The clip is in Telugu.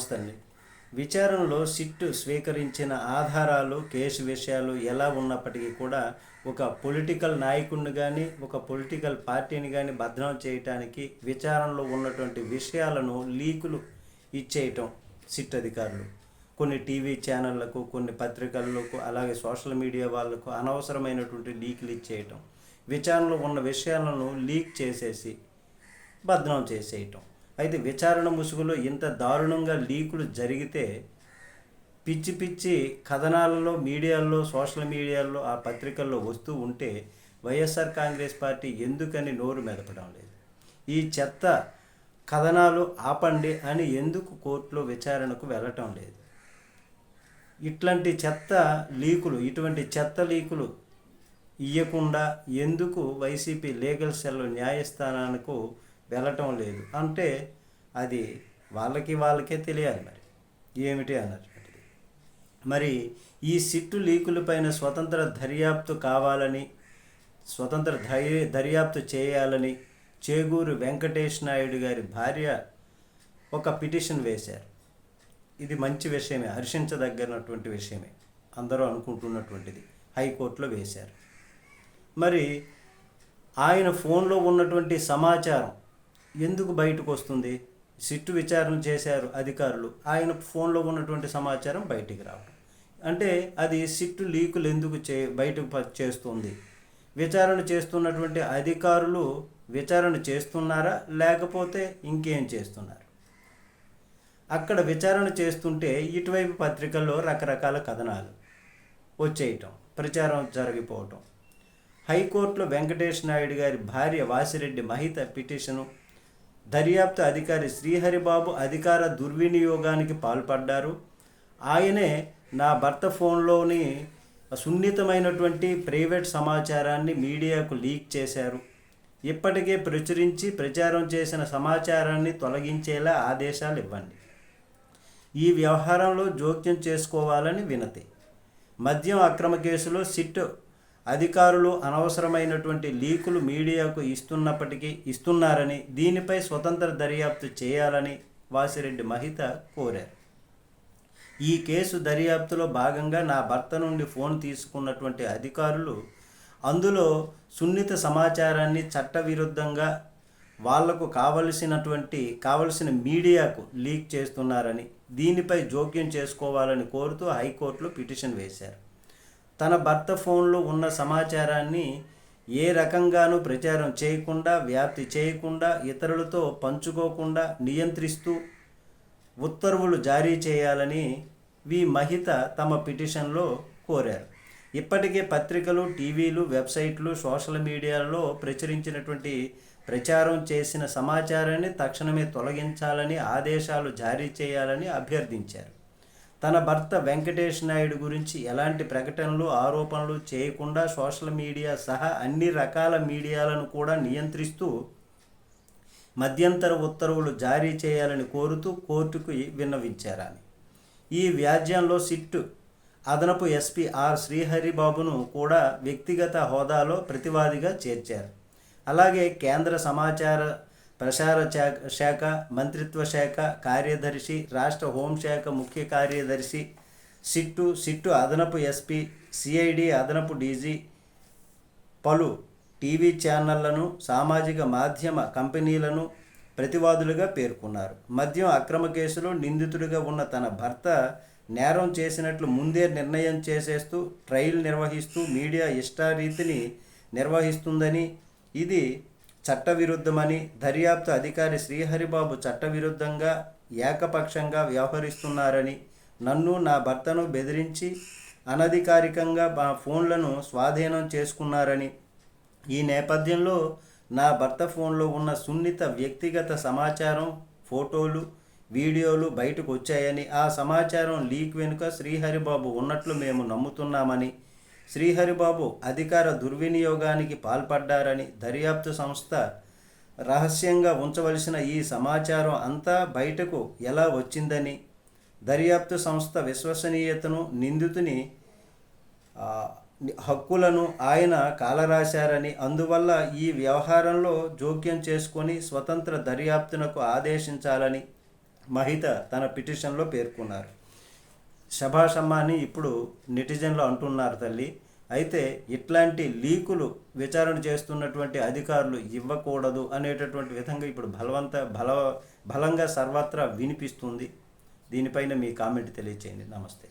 నమస్తే అండి విచారణలో సిట్ స్వీకరించిన ఆధారాలు కేసు విషయాలు ఎలా ఉన్నప్పటికీ కూడా ఒక పొలిటికల్ నాయకుడిని కానీ ఒక పొలిటికల్ పార్టీని కానీ భద్రం చేయటానికి విచారణలో ఉన్నటువంటి విషయాలను లీకులు ఇచ్చేయటం సిట్ అధికారులు. కొన్ని టీవీ ఛానళ్ళకు కొన్ని పత్రికలకు అలాగే సోషల్ మీడియా వాళ్ళకు అనవసరమైనటువంటి లీకులు ఇచ్చేయటం. విచారణలో ఉన్న విషయాలను లీక్ చేసేసి భద్రం చేసేయటం. అయితే విచారణ ముసుగులో ఇంత దారుణంగా లీకులు జరిగితే పిచ్చి పిచ్చి కథనాలలో మీడియాల్లో సోషల్ మీడియాల్లో ఆ పత్రికల్లో వస్తూ ఉంటే వైఎస్ఆర్ కాంగ్రెస్ పార్టీ ఎందుకని నోరు మెదపడం లేదు? ఈ చెత్త కథనాలు ఆపండి అని ఎందుకు కోర్టులో విచారణకు వెళ్ళటం లేదు? ఇట్లాంటి చెత్త లీకులు ఇటువంటి చెత్త లీకులు ఇవ్వకుండా ఎందుకు వైసీపీ లీగల్ సెల్ న్యాయస్థానానికి వెళ్ళటం లేదు. అంటే అది వాళ్ళకి వాళ్ళకే తెలియాలి మరి. ఏమిటి అన్నటువంటిది. మరి ఈ సిట్టు లీకులపైన స్వతంత్ర దర్యాప్తు కావాలని స్వతంత్ర ధై- దర్యాప్తు చేయాలని చేగూరు వెంకటేష్ నాయుడు గారి భార్య ఒక పిటిషన్ వేశారు. ఇది మంచి విషయమే హర్షించదగినటువంటి విషయమే. అందరూ అనుకుంటున్నటువంటిది. హైకోర్టులో వేశారు. మరి ఆయన ఫోన్లో ఉన్నటువంటి సమాచారం ఎందుకు బయటకు వస్తుంది? సిట్టు విచారణ చేశారు అధికారులు. ఆయన ఫోన్లో ఉన్నటువంటి సమాచారం బయటికి రావడం అంటే అది సిట్టు లీకులు ఎందుకు చే బయటకు చేస్తుంది? విచారణ చేస్తున్నటువంటి అధికారులు విచారణ చేస్తున్నారా? లేకపోతే ఇంకేం చేస్తున్నారు? అక్కడ విచారణ చేస్తుంటే ఇటువైపు పత్రికల్లో రకరకాల కథనాలు వచ్చేయటం ప్రచారం జరిగిపోవటం. హైకోర్టులో వెంకటేష్ నాయుడు గారి భార్య వాసిరెడ్డి మహిత పిటిషను దర్యాప్తు అధికారి శ్రీహరిబాబు అధికార దుర్వినియోగానికి పాల్పడ్డారు. ఆయనే నా భర్త ఫోన్లోని సున్నితమైనటువంటి ప్రైవేట్ సమాచారాన్ని మీడియాకు లీక్ చేశారు. ఇప్పటికే ప్రచురించి ప్రచారం చేసిన సమాచారాన్ని తొలగించేలా ఆదేశాలు ఇవ్వండి ఈ వ్యవహారంలో జోక్యం చేసుకోవాలని వినతి. మద్యం అక్రమ కేసులో సిట్ అధికారులు అనవసరమైనటువంటి లీకులు మీడియాకు ఇస్తున్నప్పటికీ ఇస్తున్నారని దీనిపై స్వతంత్ర దర్యాప్తు చేయాలని వాసిరెడ్డి మహిత కోరారు. ఈ కేసు దర్యాప్తులో భాగంగా నా భర్త నుండి ఫోన్ తీసుకున్నటువంటి అధికారులు అందులో సున్నిత సమాచారాన్ని చట్టవిరుద్ధంగా వాళ్ళకు కావలసినటువంటి కావలసిన మీడియాకు లీక్ చేస్తున్నారని దీనిపై జోక్యం చేసుకోవాలని కోరుతూ హైకోర్టులో పిటిషన్ వేశారు. తన భర్త ఫోన్లో ఉన్న సమాచారాన్ని ఏ రకంగానూ ప్రచారం చేయకుండా వ్యాప్తి చేయకుండా ఇతరులతో పంచుకోకుండా నియంత్రిస్తూ ఉత్తర్వులు జారీ చేయాలని వి. మహిత తమ పిటిషన్లో కోరారు. ఇప్పటికే పత్రికలు టీవీలు వెబ్సైట్లు సోషల్ మీడియాలో ప్రచురించినటువంటి ప్రచారం చేసిన సమాచారాన్ని తక్షణమే తొలగించాలని ఆదేశాలు జారీ చేయాలని అభ్యర్థించారు. తన భర్త వెంకటేష్ నాయుడు గురించి ఎలాంటి ప్రకటనలు ఆరోపణలు చేయకుండా సోషల్ మీడియా సహా అన్ని రకాల మీడియాలను కూడా నియంత్రిస్తూ మధ్యంతర ఉత్తర్వులు జారీ చేయాలని కోరుతూ కోర్టుకు విన్నవించారని. ఈ వ్యాజ్యంలో సిట్టు అదనపు ఎస్పీ ఆర్ శ్రీహరిబాబును కూడా వ్యక్తిగత హోదాలో ప్రతివాదిగా చేర్చారు. అలాగే కేంద్ర సమాచార ప్రసార శాఖ శాఖ మంత్రిత్వ శాఖ కార్యదర్శి రాష్ట్ర హోంశాఖ ముఖ్య కార్యదర్శి సిట్టు సిట్టు అదనపు ఎస్పీ సిఐడి అదనపు డీజీ పలు టీవీ ఛానళ్ళను సామాజిక మాధ్యమ కంపెనీలను ప్రతివాదులుగా పేర్కొన్నారు. మద్యం అక్రమ కేసులో నిందితుడిగా ఉన్న తన భర్త నేరం చేసినట్లు ముందే నిర్ణయం చేసేస్తూ ట్రయల్ నిర్వహిస్తూ మీడియా ఇష్టారీతిని నిర్వహిస్తుందని ఇది చట్టవిరుద్ధమని దర్యాప్తు అధికారి శ్రీహరిబాబు చట్టవిరుద్ధంగా ఏకపక్షంగా వ్యవహరిస్తున్నారని నన్ను నా భర్తను బెదిరించి అనధికారికంగా మా ఫోన్లను స్వాధీనం చేసుకున్నారని ఈ నేపథ్యంలో నా భర్త ఫోన్లో ఉన్న సున్నిత వ్యక్తిగత సమాచారం ఫోటోలు వీడియోలు బయటకు వచ్చాయని ఆ సమాచారం లీక్ వెనుక శ్రీహరిబాబు ఉన్నట్లు మేము నమ్ముతున్నామని శ్రీహరిబాబు అధికార దుర్వినియోగానికి పాల్పడ్డారని దర్యాప్తు సంస్థ రహస్యంగా ఉంచవలసిన ఈ సమాచారం అంతా బయటకు ఎలా వచ్చిందని దర్యాప్తు సంస్థ విశ్వసనీయతను నిందితుని హక్కులను ఆయన కాలరాశారని అందువల్ల ఈ వ్యవహారంలో జోక్యం చేసుకొని స్వతంత్ర దర్యాప్తునకు ఆదేశించాలని మహిత తన పిటిషన్లో పేర్కొన్నారు. శభాషమ్మ అని ఇప్పుడు నెటిజన్లు అంటున్నారు తల్లి. అయితే ఇట్లాంటి లీకులు విచారణ చేస్తున్నటువంటి అధికారులు ఇవ్వకూడదు అనేటటువంటి విధంగా ఇప్పుడు బలవంత బల బలంగా సర్వత్రా వినిపిస్తుంది. దీనిపైన మీ కామెంట్ తెలియచేయండి. నమస్తే.